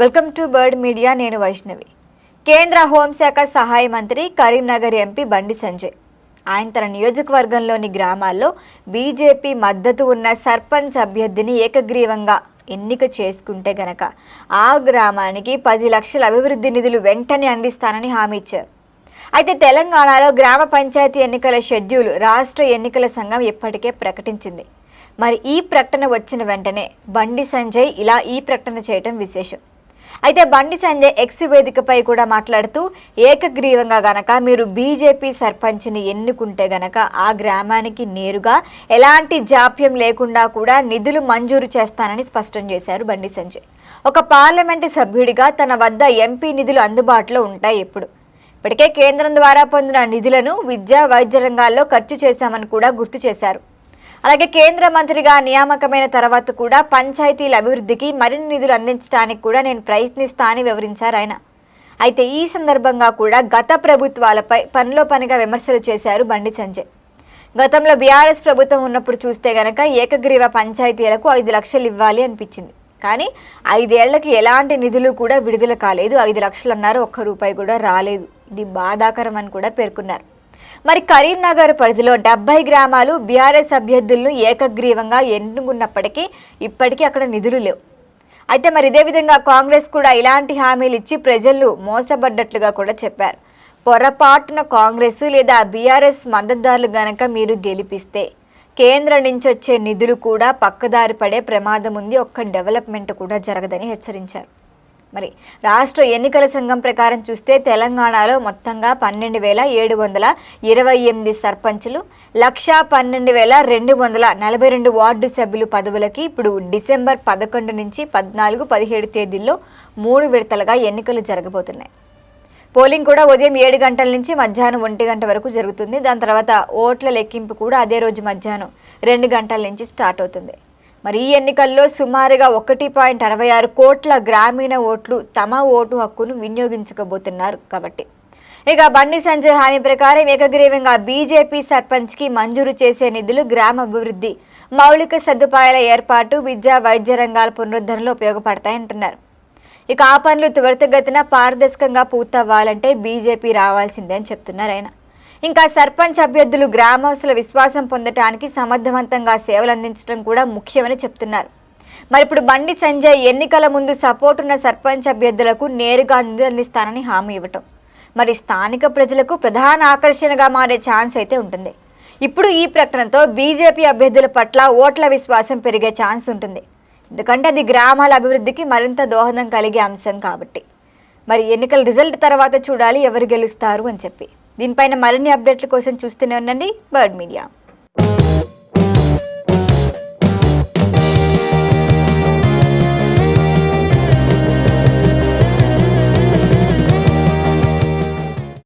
Welcome to bird media నేను వైష్ణవి. కేంద్ర హోంశాఖ సహాయ మంత్రి కరీంనగర్ ఎంపీ బండి సంజయ్. ఆయన తన నియోజకవర్గంలోని గ్రామాల్లో బీజేపీ మద్దతు ఉన్న సర్పంచ్ అభ్యర్థిని ఏకగ్రీవంగా ఎన్నిక చేసుకుంటే గనక ఆ గ్రామానికి పది లక్షల అభివృద్ధి నిధులు వెంటనే అందిస్తానని హామీ ఇచ్చారు. అయితే తెలంగాణలో గ్రామ పంచాయతీ ఎన్నికల షెడ్యూల్ రాష్ట్ర ఎన్నికల సంఘం ఇప్పటికే ప్రకటించింది. మరి ఈ ప్రకటన వచ్చిన వెంటనే బండి సంజయ్ ఇలా ఈ ప్రకటన చేయటం విశేషం. అయితే బండి సంజయ్ ఎక్స్ వేదికపై కూడా మాట్లాడుతూ ఏకగ్రీవంగా గనక మీరు బీజేపీ సర్పంచ్ని ఎన్నుకుంటే గనక ఆ గ్రామానికి నేరుగా ఎలాంటి జాప్యం లేకుండా కూడా నిధులు మంజూరు చేస్తానని స్పష్టం చేశారు బండి సంజయ్. ఒక పార్లమెంటు సభ్యుడిగా తన వద్ద ఎంపీ నిధులు అందుబాటులో ఉంటాయి ఎప్పుడు. ఇప్పటికే కేంద్రం ద్వారా పొందిన నిధులను విద్యా వైద్య రంగాల్లో ఖర్చు చేశామని కూడా గుర్తు చేశారు. అలాగే కేంద్ర మంత్రిగా నియామకమైన తర్వాత కూడా పంచాయతీల అభివృద్ధికి మరిన్ని నిధులు అందించడానికి కూడా నేను ప్రయత్నిస్తా అని వివరించారు ఆయన. అయితే ఈ సందర్భంగా కూడా గత ప్రభుత్వాలపై పనిలో పనిగా విమర్శలు చేశారు బండి సంజయ్. గతంలో బీఆర్ఎస్ ప్రభుత్వం ఉన్నప్పుడు చూస్తే గనక ఏకగ్రీవ పంచాయతీలకు ఐదు లక్షలు ఇవ్వాలి అనిపించింది. కానీ ఐదేళ్ళకి ఎలాంటి నిధులు కూడా విడుదల కాలేదు. ఐదు లక్షలు అన్నారు ఒక్క రూపాయి కూడా రాలేదు. ఇది బాధాకరం అని కూడా పేర్కొన్నారు. మరి కరీంనగర్ పరిధిలో డెబ్బై గ్రామాలు బీఆర్ఎస్ అభ్యర్థులను ఏకగ్రీవంగా ఎన్నుకున్నప్పటికీ ఇప్పటికీ అక్కడ నిధులు లేవు. అయితే మరి ఇదే విధంగా కాంగ్రెస్ కూడా ఇలాంటి హామీలు ఇచ్చి ప్రజలు మోసపడ్డట్లుగా కూడా చెప్పారు. పొరపాటున కాంగ్రెస్ లేదా బీఆర్ఎస్ మద్దతుదారులు గనక మీరు గెలిపిస్తే కేంద్రం నుంచి వచ్చే నిధులు కూడా పక్కదారి పడే ప్రమాదం ఉంది. ఒక్క డెవలప్మెంట్ కూడా జరగదని హెచ్చరించారు. మరి రాష్ట్ర ఎన్నికల సంఘం ప్రకారం చూస్తే తెలంగాణలో మొత్తంగా పన్నెండు వేల ఏడు వందల ఇరవై ఎనిమిది సర్పంచులు లక్షా పన్నెండు వేల రెండు వందల నలభై రెండు వార్డు సభ్యులు పదవులకి ఇప్పుడు డిసెంబర్ పదకొండు నుంచి పద్నాలుగు పదిహేడు తేదీల్లో మూడు విడతలుగా ఎన్నికలు జరగబోతున్నాయి. పోలింగ్ కూడా ఉదయం ఏడు గంటల నుంచి మధ్యాహ్నం ఒంటి గంట వరకు జరుగుతుంది. దాని తర్వాత ఓట్ల లెక్కింపు కూడా అదే రోజు మధ్యాహ్నం రెండు గంటల నుంచి స్టార్ట్ అవుతుంది. మరి ఈ ఎన్నికల్లో సుమారుగా ఒకటి పాయింట్ అరవై ఆరు కోట్ల గ్రామీణ ఓట్లు తమ ఓటు హక్కును వినియోగించకబోతున్నారు కాబట్టి. ఇక బండి సంజయ్ హామీ ప్రకారం ఏకగ్రీవంగా బీజేపీ సర్పంచ్కి మంజూరు చేసే నిధులు గ్రామ అభివృద్ధి మౌలిక సదుపాయాల ఏర్పాటు విద్యా వైద్య రంగాల పునరుద్ధరణలో ఉపయోగపడతాయంటున్నారు. ఇక ఆ పనులు త్వరితగతిన పారదర్శకంగా పూర్తవ్వాలంటే బీజేపీ రావాల్సిందే అని చెప్తున్నారు ఆయన. ఇంకా సర్పంచ్ అభ్యర్థులు గ్రామస్తుల విశ్వాసం పొందటానికి సమర్థవంతంగా సేవలు అందించడం కూడా ముఖ్యమని చెప్తున్నారు. మరి ఇప్పుడు బండి సంజయ్ ఎన్నికల ముందు సపోర్ట్ ఉన్న సర్పంచ్ అభ్యర్థులకు నేరుగా అందిస్తానని హామీ ఇవ్వటం. మరి స్థానిక ప్రజలకు ప్రధాన ఆకర్షణగా మారే ఛాన్స్ అయితే ఉంటుంది. ఇప్పుడు ఈ ప్రకటనతో బీజేపీ అభ్యర్థుల పట్ల ఓట్ల విశ్వాసం పెరిగే ఛాన్స్ ఉంటుంది. ఎందుకంటే అది గ్రామాల అభివృద్ధికి మరింత దోహదం కలిగే అంశం కాబట్టి. మరి ఎన్నికల రిజల్ట్ తర్వాత చూడాలి ఎవరు గెలుస్తారు అని చెప్పి. దీనిపైన మరిన్ని అప్డేట్ల కోసం చూస్తూనే ఉండండి. Bird media